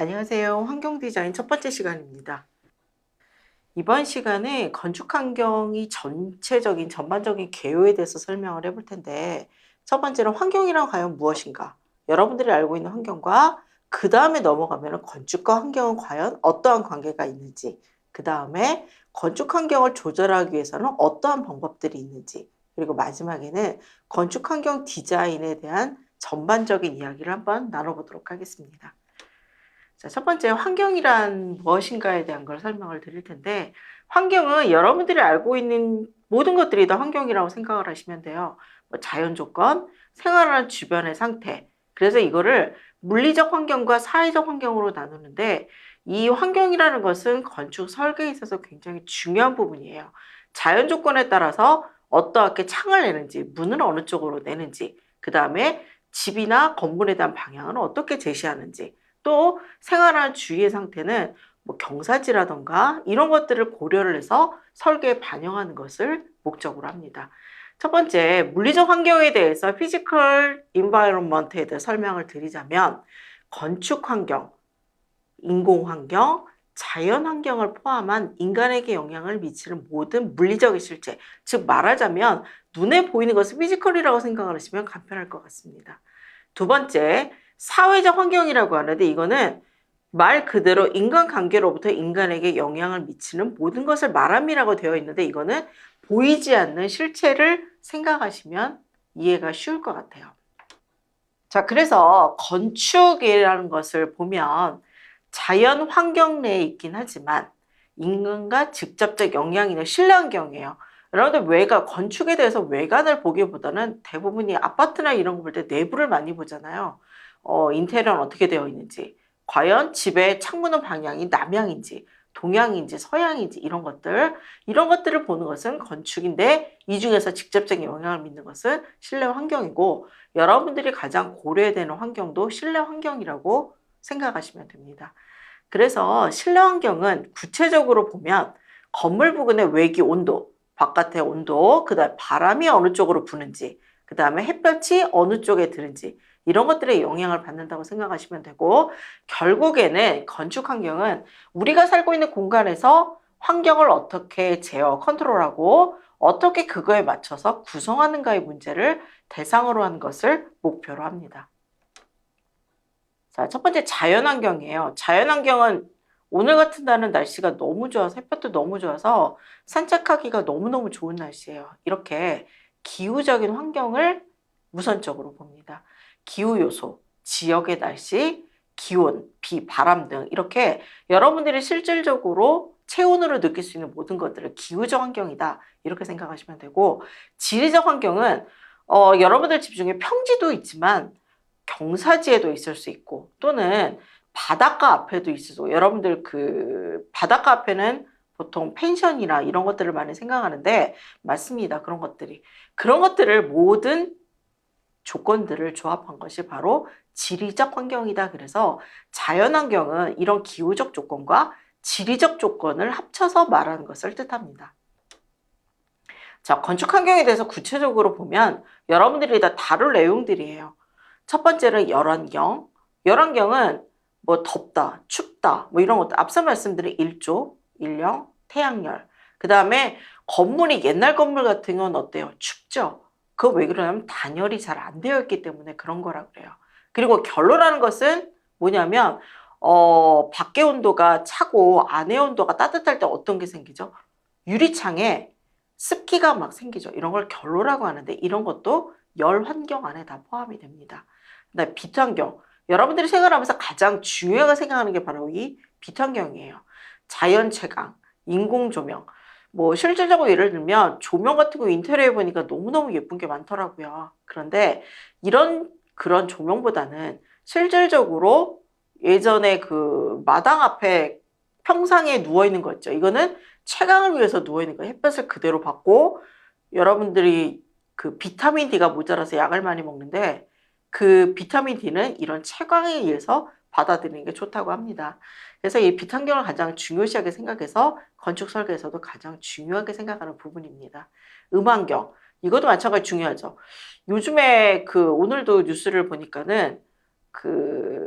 안녕하세요. 환경 디자인 첫 번째 시간입니다. 이번 시간에 건축 환경이 전체적인 전반적인 개요에 대해서 설명을 해볼 텐데 첫 번째는 환경이란 과연 무엇인가? 여러분들이 알고 있는 환경과 그 다음에 넘어가면 건축과 환경은 과연 어떠한 관계가 있는지 그 다음에 건축 환경을 조절하기 위해서는 어떠한 방법들이 있는지 그리고 마지막에는 건축 환경 디자인에 대한 전반적인 이야기를 한번 나눠보도록 하겠습니다. 자, 첫 번째 환경이란 무엇인가에 대한 걸 설명을 드릴 텐데 환경은 여러분들이 알고 있는 모든 것들이 다 환경이라고 생각을 하시면 돼요. 뭐 자연 조건, 생활하는 주변의 상태. 그래서 이거를 물리적 환경과 사회적 환경으로 나누는데 이 환경이라는 것은 건축 설계에 있어서 굉장히 중요한 부분이에요. 자연 조건에 따라서 어떻게 창을 내는지, 문을 어느 쪽으로 내는지, 그 다음에 집이나 건물에 대한 방향은 어떻게 제시하는지, 또 생활하는 주위의 상태는 뭐 경사지라던가 이런 것들을 고려를 해서 설계에 반영하는 것을 목적으로 합니다. 첫 번째, 물리적 환경에 대해서 피지컬 인바이런먼트에 대해 설명을 드리자면 건축 환경, 인공 환경, 자연 환경을 포함한 인간에게 영향을 미치는 모든 물리적인 실체, 즉 말하자면 눈에 보이는 것을 피지컬이라고 생각을 하시면 간편할 것 같습니다. 두 번째, 사회적 환경이라고 하는데 이거는 말 그대로 인간관계로부터 인간에게 영향을 미치는 모든 것을 말함이라고 되어 있는데 이거는 보이지 않는 실체를 생각하시면 이해가 쉬울 것 같아요. 자, 그래서 건축이라는 것을 보면 자연 환경 내에 있긴 하지만 인간과 직접적 영향이 있는 실내 환경이에요. 여러분들 외관, 건축에 대해서 외관을 보기보다는 대부분이 아파트나 이런 거 볼 때 내부를 많이 보잖아요. 어, 인테리어는 어떻게 되어 있는지, 과연 집의 창문의 방향이 남향인지, 동향인지, 서향인지 이런 것들, 이런 것들을 보는 것은 건축인데 이 중에서 직접적인 영향을 믿는 것은 실내 환경이고 여러분들이 가장 고려해야 되는 환경도 실내 환경이라고 생각하시면 됩니다. 그래서 실내 환경은 구체적으로 보면 건물 부근의 외기 온도, 바깥의 온도, 그 다음에 바람이 어느 쪽으로 부는지, 그 다음에 햇볕이 어느 쪽에 드는지, 이런 것들에 영향을 받는다고 생각하시면 되고, 결국에는 건축 환경은 우리가 살고 있는 공간에서 환경을 어떻게 제어, 컨트롤하고, 어떻게 그거에 맞춰서 구성하는가의 문제를 대상으로 한 것을 목표로 합니다. 자, 첫 번째 자연환경이에요. 자연환경은 오늘 같은 날은 날씨가 너무 좋아서 햇볕도 너무 좋아서 산책하기가 너무너무 좋은 날씨예요. 이렇게 기후적인 환경을 우선적으로 봅니다. 기후 요소, 지역의 날씨, 기온, 비, 바람 등 이렇게 여러분들이 실질적으로 체온으로 느낄 수 있는 모든 것들을 기후적 환경이다 이렇게 생각하시면 되고 지리적 환경은 어, 여러분들 집 중에 평지도 있지만 경사지에도 있을 수 있고 또는 바닷가 앞에도 있을 수 있고 여러분들 그 바닷가 앞에는 보통 펜션이나 이런 것들을 많이 생각하는데 맞습니다. 그런 것들이 그런 것들을 모든 조건들을 조합한 것이 바로 지리적 환경이다. 그래서 자연 환경은 이런 기후적 조건과 지리적 조건을 합쳐서 말하는 것을 뜻합니다. 자, 건축 환경에 대해서 구체적으로 보면 여러분들이 다 다룰 내용들이에요. 첫 번째는 열환경. 열환경은 뭐 덥다, 춥다, 뭐 이런 것들. 앞서 말씀드린 일조, 일령, 태양열. 그 다음에 건물이 옛날 건물 같은 건 어때요? 춥죠? 그거 왜 그러냐면 단열이 잘 안 되어 있기 때문에 그런 거라 그래요. 그리고 결로라는 것은 뭐냐면 어, 밖의 온도가 차고 안의 온도가 따뜻할 때 어떤 게 생기죠? 유리창에 습기가 막 생기죠. 이런 걸 결로라고 하는데 이런 것도 열 환경 안에 다 포함이 됩니다. 그다음에 빛 환경. 여러분들이 생활하면서 가장 중요하게 생각하는 게 바로 이 빛 환경이에요. 자연 채광, 인공 조명. 뭐 실질적으로 예를 들면 조명 같은 거 인테리어에 보니까 너무너무 예쁜 게 많더라고요. 그런데 이런 그런 조명보다는 실질적으로 예전에 그 마당 앞에 평상에 누워 있는 거 있죠. 이거는 채광을 위해서 누워 있는 거 햇볕을 그대로 받고 여러분들이 그 비타민 D가 모자라서 약을 많이 먹는데 그 비타민 D는 이런 채광에 의해서 받아들이는 게 좋다고 합니다. 그래서 이빛 환경을 가장 중요시하게 생각해서 건축 설계에서도 가장 중요하게 생각하는 부분입니다. 음 환경. 이것도 마찬가지 중요하죠. 요즘에 그 오늘도 뉴스를 보니까는 그